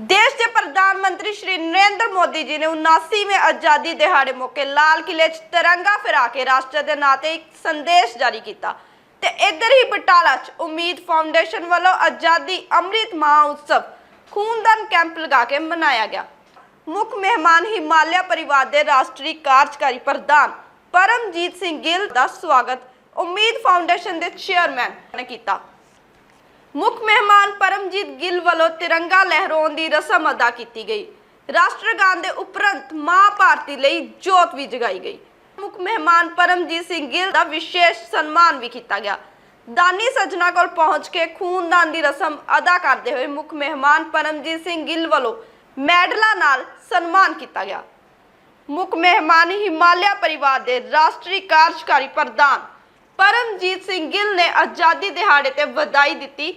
ਦੇਸ਼ ਦੇ ਪ੍ਰਧਾਨ ਮੰਤਰੀ ਸ਼੍ਰੀ ਨਰਿੰਦਰ ਮੋਦੀ ਜੀ ਨੇ 79ਵੇਂ ਆਜ਼ਾਦੀ ਦਿਹਾੜੇ ਮੌਕੇ ਲਾਲ ਕਿਲੇ 'ਚ ਤਿਰੰਗਾ ਫਹਿਰਾ ਕੇ ਰਾਸ਼ਟਰ ਦੇ ਨਾਂ ਤੇ ਇੱਕ ਸੰਦੇਸ਼ ਜਾਰੀ ਕੀਤਾ ਤੇ ਇੱਧਰ ਹੀ ਬਟਾਲਾ 'ਚ ਉਮੀਦ ਫਾਊਂਡੇਸ਼ਨ ਵੱਲੋਂ ਆਜ਼ਾਦੀ ਅੰਮ੍ਰਿਤ ਮਹਾਉਤਸਵ ਖੂਨਦਾਨ ਕੈਂਪ ਲਗਾ ਕੇ ਮਨਾਇਆ ਗਿਆ। ਮੁੱਖ ਮਹਿਮਾਨ ਹਿਮਾਲਿਆ ਪਰਿਵਾਰ ਦੇ ਰਾਸ਼ਟਰੀ ਕਾਰਜਕਾਰੀ ਪ੍ਰਧਾਨ ਪਰਮਜੀਤ ਸਿੰਘ ਗਿੱਲ ਦਾ ਸਵਾਗਤ ਉਮੀਦ ਫਾਊਂਡੇਸ਼ਨ ਦੇ ਚੇਅਰਮੈਨ ਨੇ ਕੀਤਾ। ਮੁੱਖ ਮਹਿਮਾਨ ਪਰਮਜੀਤ ਗਿੱਲ ਵੱਲੋਂ ਤਿਰੰਗਾ ਲਹਿਰਾਉਣ ਦੀ ਰਸਮ ਅਦਾ ਕੀਤੀ ਗਈ। ਰਾਸ਼ਟਰਗਾਨ ਦੇ ਉਪਰੰਤ ਮਾਂ ਭਾਰਤੀ ਲਈ ਜੋਤ ਵੀ ਜਗਾਈ ਗਈ। ਮੁੱਖ ਮਹਿਮਾਨ ਪਰਮਜੀਤ ਸਿੰਘ ਗਿੱਲ ਦਾ ਵਿਸ਼ੇਸ਼ ਸਨਮਾਨ ਵੀ ਕੀਤਾ ਗਿਆ। ਦਾਨੀ ਸੱਜਣਾ ਕੋਲ ਪਹੁੰਚ ਕੇ ਖੂਨਦਾਨ ਦੀ ਰਸਮ ਅਦਾ ਕਰਦੇ ਹੋਏ ਮੁੱਖ ਮਹਿਮਾਨ ਪਰਮਜੀਤ ਸਿੰਘ ਗਿੱਲ ਵੱਲੋਂ ਮੈਡਲਾਂ ਨਾਲ ਸਨਮਾਨ ਕੀਤਾ ਗਿਆ। ਮੁੱਖ ਮਹਿਮਾਨ ਹਿਮਾਲਿਆ ਪਰਿਵਾਰ ਦੇ ਰਾਸ਼ਟਰੀ ਕਾਰਜਕਾਰੀ ਪ੍ਰਧਾਨ ਪਰਮਜੀਤ ਸਿੰਘ ਗਿੱਲ ਨੇ ਆਜ਼ਾਦੀ ਦਿਹਾੜੇ ਤੇ ਵਧਾਈ ਦਿੱਤੀ।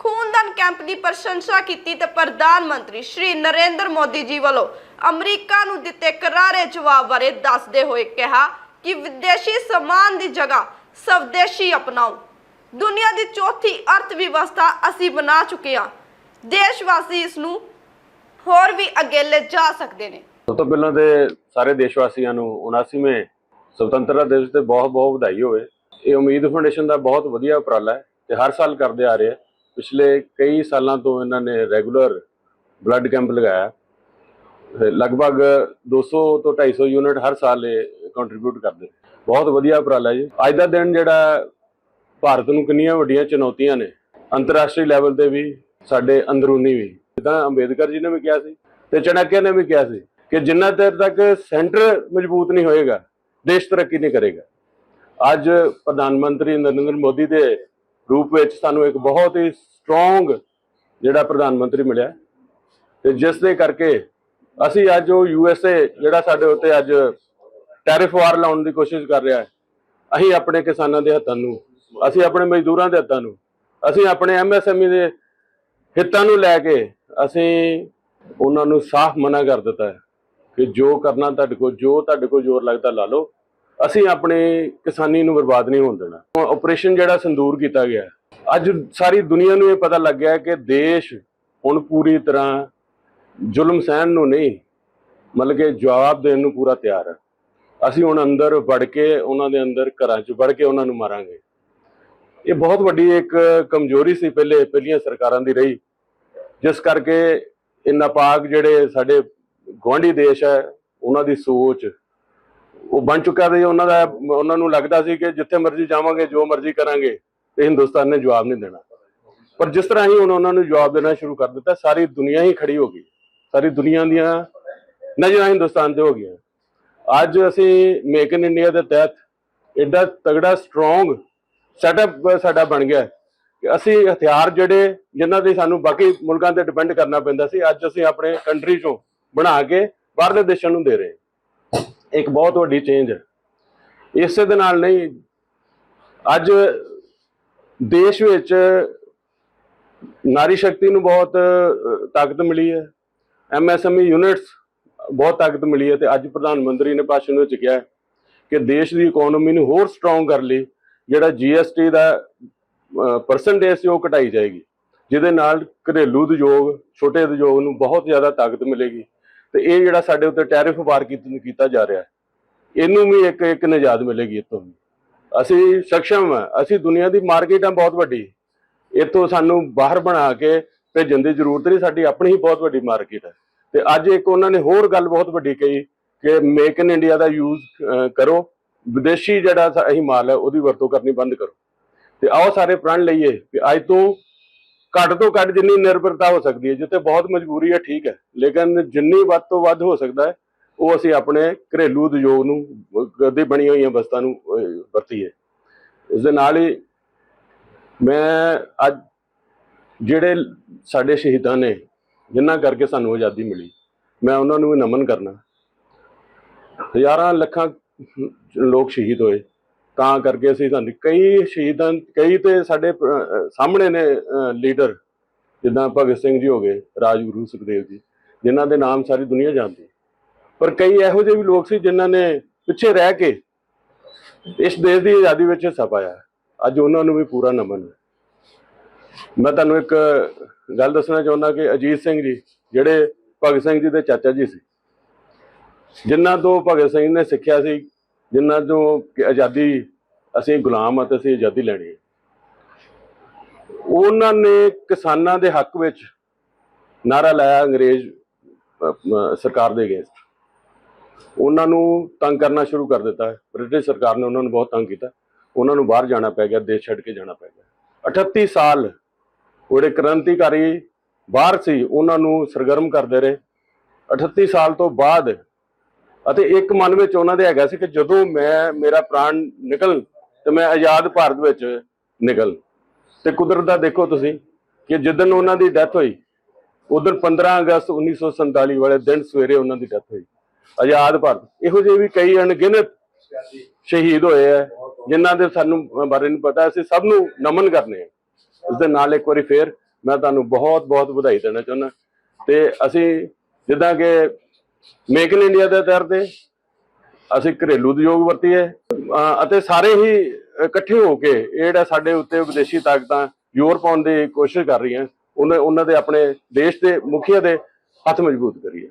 ਖੂਨਦਾਨ ਕੈਂਪ ਦੀ ਪ੍ਰਸ਼ੰਸਾ ਕੀਤੀ ਤੇ ਪ੍ਰਧਾਨ ਮੰਤਰੀ ਸ਼੍ਰੀ ਨਰਿੰਦਰ ਮੋਦੀ ਜੀ ਵੱਲੋਂ ਅਮਰੀਕਾ ਨੂੰ ਦਿੱਤੇ ਕਰਾਰੇ ਜਵਾਬ ਬਾਰੇ ਦੱਸਦੇ ਹੋਏ ਕਿਹਾ ਕਿ ਵਿਦੇਸ਼ੀ ਸਮਾਨ ਦੀ ਜਗ੍ਹਾ ਸਵਦੇਸ਼ੀ ਅਪਣਾਓ। ਦੁਨੀਆ ਦੀ ਚੌਥੀ ਅਰਥ ਵਿਵਸਥਾ ਅਸੀਂ ਬਣਾ ਚੁੱਕੇ ਹਾਂ। ਦੇਸ਼ ਇਸ ਨੂੰ ਹੋਰ ਵੀ ਅੱਗੇ ਲੈ ਜਾ ਸਕਦੇ ਨੇ। ਸਭ ਤੋਂ ਪਹਿਲਾਂ ਤੇ ਸਾਰੇ ਦੇਸ਼ ਵਾਸੀਆਂ ਨੂੰ 79ਵੇਂ ਸੁਤੰਤਰਤਾ ਦਿਵਸ ਤੇ ਬਹੁਤ ਬਹੁਤ ਵਧਾਈ ਹੋਵੇ। ਇਹ ਉਮੀਦ ਫਾਊਂਡੇਸ਼ਨ ਦਾ ਬਹੁਤ ਵਧੀਆ ਉਪਰਾਲਾ ਹੈ ਤੇ ਹਰ ਸਾਲ ਕਰਦੇ ਆ ਰਹੇ ਆ। ਪਿਛਲੇ ਕਈ ਸਾਲਾਂ ਤੋਂ ਇਹਨਾਂ ਨੇ ਰੈਗੂਲਰ ਬਲੱਡ ਕੈਂਪ ਲਗਾਇਆ। ਤੇ ਲਗਭਗ 200 ਤੋਂ 250 ਯੂਨਿਟ ਹਰ ਸਾਲ ਇਹ ਕੰਟਰੀਬਿਊਟ ਕਰਦੇ। ਬਹੁਤ ਵਧੀਆ ਉਪਰਾਲਾ ਜੀ। ਅੱਜ ਦਾ ਦਿਨ ਜਿਹੜਾ ਭਾਰਤ ਨੂੰ ਕਿੰਨੀਆਂ ਵੱਡੀਆਂ ਚੁਣੌਤੀਆਂ ਨੇ। ਅੰਤਰਰਾਸ਼ਟਰੀ ਲੈਵਲ ਤੇ ਵੀ, ਸਾਡੇ ਅੰਦਰੂਨੀ ਵੀ। ਜਿੱਦਾਂ ਅੰਬੇਦਕਰ ਜੀ ਨੇ ਵੀ ਕਿਹਾ ਸੀ ਤੇ ਚਣਕਿਆ ਨੇ ਵੀ ਕਿਹਾ ਸੀ ਕਿ ਜਿੰਨਾ ਚਿਰ ਤੱਕ ਸੈਂਟਰ ਮਜ਼ਬੂਤ ਨਹੀਂ ਹੋਏਗਾ, ਦੇਸ਼ ਤਰੱਕੀ ਨਹੀਂ ਕਰੇਗਾ। ਅੱਜ ਪ੍ਰਧਾਨ ਮੰਤਰੀ ਨਰਿੰਦਰ ਮੋਦੀ ਦੇ ਰੂਪ ਵਿੱਚ ਸਾਨੂੰ ਇੱਕ ਬਹੁਤ ਹੀ ਸਟਰੋਂਗ ਜਿਹੜਾ ਪ੍ਰਧਾਨ ਮੰਤਰੀ ਮਿਲਿਆ। ਤੇ ਜਿਸ ਦੇ ਕਰਕੇ ਅਸੀਂ ਅੱਜ ਉਹ ਯੂਐਸਏ ਜਿਹੜਾ ਸਾਡੇ ਉੱਤੇ ਅੱਜ ਟੈਰਿਫ ਵਾਰ ਲਾਉਣ ਦੀ ਕੋਸ਼ਿਸ਼ ਕਰ ਰਿਹਾ ਹੈ। ਅਸੀਂ ਆਪਣੇ ਕਿਸਾਨਾਂ ਦੇ ਹੱਥਾਂ ਨੂੰ, ਅਸੀਂ ਆਪਣੇ ਮਜ਼ਦੂਰਾਂ ਦੇ ਹੱਥਾਂ ਨੂੰ, ਅਸੀਂ ਆਪਣੇ ਐਮਐਸਐਮਈ ਦੇ ਹਿੱਤਾਂ ਨੂੰ ਲੈ ਕੇ ਅਸੀਂ ਉਹਨਾਂ ਨੂੰ ਸਾਫ਼ ਮਨਾ ਕਰ ਦਿੱਤਾ ਹੈ ਕਿ ਜੋ ਕਰਨਾ ਤੁਹਾਡੇ ਕੋਲ, ਜੋ ਤੁਹਾਡੇ ਕੋਲ ਜ਼ੋਰ ਲੱਗਦਾ ਲਾ ਲਓ। ਅਸੀਂ ਆਪਣੇ ਕਿਸਾਨੀ ਨੂੰ ਬਰਬਾਦ ਨਹੀਂ ਹੋਣ ਦੇਣਾ। ਆਪਰੇਸ਼ਨ ਜਿਹੜਾ ਸੰਦੂਰ ਕੀਤਾ ਗਿਆ ਅੱਜ ਸਾਰੀ ਦੁਨੀਆ ਨੂੰ ਇਹ ਪਤਾ ਲੱਗ ਗਿਆ ਕਿ ਦੇਸ਼ ਹੁਣ ਪੂਰੀ ਤਰ੍ਹਾਂ ਜ਼ੁਲਮ ਸਹਿਣ ਨੂੰ ਨਹੀਂ, ਮਤਲਬ ਕਿ ਜਵਾਬ ਦੇਣ ਨੂੰ ਪੂਰਾ ਤਿਆਰ ਹੈ। ਅਸੀਂ ਹੁਣ ਅੰਦਰ ਵੜ ਕੇ, ਉਹਨਾਂ ਦੇ ਅੰਦਰ ਘਰਾਂ 'ਚ ਵੜ ਕੇ ਉਹਨਾਂ ਨੂੰ ਮਾਰਾਂਗੇ। ਇਹ ਬਹੁਤ ਵੱਡੀ ਇੱਕ ਕਮਜ਼ੋਰੀ ਸੀ ਪਹਿਲੇ, ਪਹਿਲੀਆਂ ਸਰਕਾਰਾਂ ਦੀ ਰਹੀ। ਜਿਸ ਕਰਕੇ ਇਹ ਨਾਪਾਕ ਜਿਹੜੇ ਸਾਡੇ ਗੁਆਂਢੀ ਦੇਸ਼ ਹੈ, ਉਹਨਾਂ ਦੀ ਸੋਚ ਉਹ ਬਣ ਚੁੱਕਾ ਸੀ, ਉਹਨਾਂ ਦਾ, ਉਹਨਾਂ ਨੂੰ ਲੱਗਦਾ ਸੀ ਕਿ ਜਿੱਥੇ ਮਰਜ਼ੀ ਜਾਵਾਂਗੇ, ਜੋ ਮਰਜ਼ੀ ਕਰਾਂਗੇ, ਤੇ ਹਿੰਦੁਸਤਾਨ ਨੇ ਜਵਾਬ ਨਹੀਂ ਦੇਣਾ। ਪਰ ਜਿਸ ਤਰ੍ਹਾਂ ਹੀ ਹੁਣ ਉਹਨਾਂ ਨੂੰ ਜਵਾਬ ਦੇਣਾ ਸ਼ੁਰੂ ਕਰ ਦਿੱਤਾ, ਸਾਰੀ ਦੁਨੀਆ ਹੀ ਖੜੀ ਹੋ ਗਈ। ਸਾਰੀ ਦੁਨੀਆ ਦੀਆਂ ਨਜ਼ਰਾਂ ਹਿੰਦੁਸਤਾਨ ਤੇ ਹੋ ਗਈਆਂ। ਅੱਜ ਅਸੀਂ ਮੇਕ ਇਨ ਇੰਡੀਆ ਦੇ ਤਹਿਤ ਐਡਾ ਤਗੜਾ ਸਟਰੋਂਗ ਸੈਟਅਪ ਸਾਡਾ ਬਣ ਗਿਆ ਕਿ ਅਸੀਂ ਹਥਿਆਰ ਜਿਹੜੇ, ਜਿਨ੍ਹਾਂ ਦੇ ਸਾਨੂੰ ਬਾਕੀ ਮੁਲਕਾਂ ਤੇ ਡਿਪੈਂਡ ਕਰਨਾ ਪੈਂਦਾ ਸੀ, ਅੱਜ ਅਸੀਂ ਆਪਣੇ ਕੰਟਰੀ ਚੋਂ ਬਣਾ ਕੇ ਬਾਹਰਲੇ ਦੇਸ਼ਾਂ ਨੂੰ ਦੇ ਰਹੇ ਹਾਂ। ਇੱਕ ਬਹੁਤ ਵੱਡੀ ਚੇਂਜ ਹੈ। ਇਸੇ ਦੇ ਨਾਲ ਨਹੀਂ, ਅੱਜ ਦੇਸ਼ ਵਿੱਚ ਨਾਰੀ ਸ਼ਕਤੀ ਨੂੰ ਬਹੁਤ ਤਾਕਤ ਮਿਲੀ ਹੈ। ਐਮਐਸਐਮਈ ਯੂਨਿਟਸ ਬਹੁਤ ਤਾਕਤ ਮਿਲੀ ਹੈ ਤੇ ਅੱਜ ਪ੍ਰਧਾਨ ਮੰਤਰੀ ਨੇ ਭਾਸ਼ਣ ਵਿੱਚ ਕਿਹਾ ਕਿ ਦੇਸ਼ ਦੀ ਇਕਨੋਮੀ ਨੂੰ ਹੋਰ ਸਟਰੋਂਗ ਕਰ ਲਈ, ਜਿਹੜਾ ਜੀਐਸਟੀ ਦਾ ਪਰਸੈਂਟੇਜ ਸੀ ਉਹ ਘਟਾਈ ਜਾਏਗੀ। ਜਿਹਦੇ ਨਾਲ ਘਰੇਲੂ ਉਦਯੋਗ, ਛੋਟੇ ਉਦਯੋਗ ਨੂੰ ਬਹੁਤ ਜ਼ਿਆਦਾ ਤਾਕਤ ਮਿਲੇਗੀ। ਤੇ ਇਹ ਜਿਹੜਾ ਸਾਡੇ ਉੱਤੇ ਟੈਰਿਫ ਵਾਰ ਕੀਤਾ ਜਾ ਰਿਹਾ ਇਹਨੂੰ ਵੀ ਇੱਕ ਇੱਕ ਨਿਜਾਤ ਮਿਲੇਗੀ ਇਤੋਂ ਅਸੀਂ ਸક્ષਮ ਹਾਂ, ਅਸੀਂ ਦੁਨੀਆ ਦੀ ਮਾਰਕੀਟ ਆ ਬਹੁਤ ਵੱਡੀ। ਇਤੋਂ ਸਾਨੂੰ ਬਾਹਰ ਬਣਾ ਕੇ ਭੇਜਣ ਦੀ ਜ਼ਰੂਰਤ ਨਹੀਂ, ਸਾਡੀ ਆਪਣੀ ਹੀ ਬਹੁਤ ਵੱਡੀ ਮਾਰਕੀਟ ਹੈ। ਤੇ ਅੱਜ ਇੱਕ ਉਹਨਾਂ ਨੇ ਹੋਰ ਗੱਲ ਬਹੁਤ ਵੱਡੀ ਕਹੀ ਕਿ ਮੇਕ ਇਨ ਇੰਡੀਆ ਦਾ ਯੂਜ਼ ਕਰੋ। ਵਿਦੇਸ਼ੀ ਜਿਹੜਾ ਅਸੀਂ ਮਾਲ ਹੈ, ਉਹਦੀ ਵਰਤੋਂ ਕਰਨੀ ਬੰਦ ਕਰੋ। ਤੇ ਆਓ ਸਾਰੇ ਪ੍ਰਣ ਲਈਏ ਕਿ ਅੱਜ ਤੋਂ ਘੱਟ ਤੋਂ ਘੱਟ ਜਿੰਨੀ ਨਿਰਭਰਤਾ ਹੋ ਸਕਦੀ ਹੈ ਜਿੱਥੇ ਬਹੁਤ ਮਜਬੂਰੀ ਹੈ ਠੀਕ ਹੈ। ਲੇਕਿਨ ਜਿੰਨੀ ਵੱਧ ਤੋਂ ਵੱਧ ਹੋ ਸਕਦਾ ਹੈ ਉਹ ਅਸੀਂ ਆਪਣੇ ਘਰੇਲੂ ਉਦਯੋਗ ਨੂੰ ਕਦੇ ਬਣੀਆਂ ਹੋਈਆਂ ਵਸਤਾਂ ਨੂੰ ਅਹ, ਵਰਤੀਏ। ਇਸ ਦੇ ਨਾਲ ਹੀ ਮੈਂ ਅੱਜ ਜਿਹੜੇ ਸਾਡੇ ਸ਼ਹੀਦਾਂ ਨੇ ਜਿਨ੍ਹਾਂ ਕਰਕੇ ਸਾਨੂੰ ਆਜ਼ਾਦੀ ਮਿਲੀ ਮੈਂ ਉਹਨਾਂ ਨੂੰ ਵੀ ਨਮਨ ਕਰਨਾ। ਹਜ਼ਾਰਾਂ ਲੱਖਾਂ ਲੋਕ ਸ਼ਹੀਦ ਹੋਏ। ਤਾਂ ਕਰਕੇ ਅਸੀਂ ਸਾਨੂੰ ਕਈ ਸ਼ਹੀਦਾਂ, ਕਈ ਤੇ ਸਾਡੇ ਸਾਹਮਣੇ ਨੇ ਲੀਡਰ, ਜਿੱਦਾਂ ਭਗਤ ਸਿੰਘ ਜੀ ਹੋ ਗਏ, ਰਾਜਗੁਰੂ ਸੁਖਦੇਵ ਜੀ, ਜਿਨ੍ਹਾਂ ਦੇ ਨਾਮ ਸਾਰੀ ਦੁਨੀਆ ਜਾਣਦੀ। ਪਰ ਕਈ ਇਹੋ ਜਿਹੇ ਵੀ ਲੋਕ ਸੀ ਜਿਨ੍ਹਾਂ ਨੇ ਪਿੱਛੇ ਰਹਿ ਕੇ ਇਸ ਦੇਸ਼ ਦੀ ਆਜ਼ਾਦੀ ਵਿੱਚ ਹਿੱਸਾ ਪਾਇਆ। ਅੱਜ ਉਹਨਾਂ ਨੂੰ ਵੀ ਪੂਰਾ ਨਮਨ ਮੈਂ ਤੁਹਾਨੂੰ ਇੱਕ ਗੱਲ ਦੱਸਣਾ ਚਾਹੁੰਦਾ ਕਿ ਅਜੀਤ ਸਿੰਘ ਜੀ, ਜਿਹੜੇ ਭਗਤ ਸਿੰਘ ਜੀ ਦੇ ਚਾਚਾ ਜੀ ਸੀ ਜਿਨ੍ਹਾਂ ਤੋਂ ਭਗਤ ਸਿੰਘ ਨੇ ਸਿੱਖਿਆ ਸੀ ਜਿਨ੍ਹਾਂ ਤੋਂ ਕਿ ਆਜ਼ਾਦੀ, ਅਸੀਂ ਗੁਲਾਮ ਅਤੇ ਅਸੀਂ ਆਜ਼ਾਦੀ ਲੈਣੀ ਹੈ ਉਹਨਾਂ ਨੇ ਕਿਸਾਨਾਂ ਦੇ ਹੱਕ ਵਿੱਚ ਨਾਰਾ ਲਾਇਆ ਅੰਗਰੇਜ਼ ਸਰਕਾਰ ਦੇ ਅਗੇਂਸਟ। ਉਹਨਾਂ ਨੂੰ ਤੰਗ ਕਰਨਾ ਸ਼ੁਰੂ ਕਰ ਦਿੱਤਾ। ਬ੍ਰਿਟਿਸ਼ ਸਰਕਾਰ ਨੇ ਉਹਨਾਂ ਨੂੰ ਬਹੁਤ ਤੰਗ ਕੀਤਾ। ਉਹਨਾਂ ਨੂੰ ਬਾਹਰ ਜਾਣਾ ਪੈ ਗਿਆ, ਦੇਸ਼ ਛੱਡ ਕੇ ਜਾਣਾ ਪੈ ਗਿਆ। 38 ਸਾਲ ਉਹਦੇ ਕ੍ਰਾਂਤੀਕਾਰੀ ਬਾਹਰ ਸੀ, ਉਹਨਾਂ ਨੂੰ ਸਰਗਰਮ ਕਰਦੇ ਰਹੇ। 38 ਸਾਲ ਤੋਂ ਬਾਅਦ ਅਤੇ ਇੱਕ ਮਨ ਵਿੱਚ ਉਹਨਾਂ ਦੇ ਹੈਗਾ ਸੀ ਕਿ ਜਦੋਂ ਮੈਂ, ਮੇਰਾ ਪ੍ਰਾਣ ਨਿਕਲ ਤੇ ਮੈਂ ਆਜ਼ਾਦ ਭਾਰਤ ਵਿੱਚ ਨਿਕਲ। ਤੇ ਕੁਦਰਤ ਦਾ ਦੇਖੋ ਤੁਸੀਂ ਕਿ ਜਿੱਦਨ ਉਹਨਾਂ ਦੀ ਡੈਥ ਹੋਈ, ਉਦੋਂ 15 ਅਗਸਤ 1947 ਵਾਲੇ ਦਿਨ ਸਵੇਰੇ ਉਹਨਾਂ ਦੀ ਡੈਥ ਹੋਈ। ਆਜ਼ਾਦ ਭਾਰਤ। ਇਹੋ ਜਿਹੇ ਵੀ ਕਈ ਅਣਗਿਣਤ ਸ਼ਹੀਦ ਹੋਏ ਆ, ਜਿਨ੍ਹਾਂ ਦੇ ਸਾਨੂੰ ਬਾਰੇ ਨਹੀਂ ਪਤਾ, ਅਸੀਂ ਸਭ ਨੂੰ ਨਮਨ ਕਰਨੇ ਆ। ਉਸ ਦੇ ਨਾਲ ਇੱਕ ਵਾਰੀ ਫੇਰ ਮੈਂ ਤੁਹਾਨੂੰ ਬਹੁਤ ਬਹੁਤ ਵਧਾਈ ਦੇਣਾ ਚਾਹੁੰਦਾ। ਤੇ ਅਸੀਂ ਜਿੱਦਾਂ ਕਿ ਮੇਕ ਇਨ ਇੰਡੀਆ ਦੇ ਤਹਿਤ ਤੇ ਅਸੀਂ ਘਰੇਲੂ ਉਦਯੋਗ ਵਰਤੀਏ ਅਤੇ ਸਾਰੇ ਹੀ ਇਕੱਠੇ ਹੋ ਕੇ ਇਹ ਜਿਹੜਾ ਸਾਡੇ ਉੱਤੇ ਵਿਦੇਸ਼ੀ ਤਾਕਤਾਂ ਜ਼ੋਰ ਪਾਉਣ ਦੀ ਕੋਸ਼ਿਸ਼ ਕਰ ਰਹੀਆਂ। ਉਹਨਾਂ ਉਹਨਾਂ ਦੇ ਆਪਣੇ ਦੇਸ਼ ਦੇ ਮੁਖੀਆ ਦੇ ਹੱਥ ਮਜ਼ਬੂਤ ਕਰੀਏ।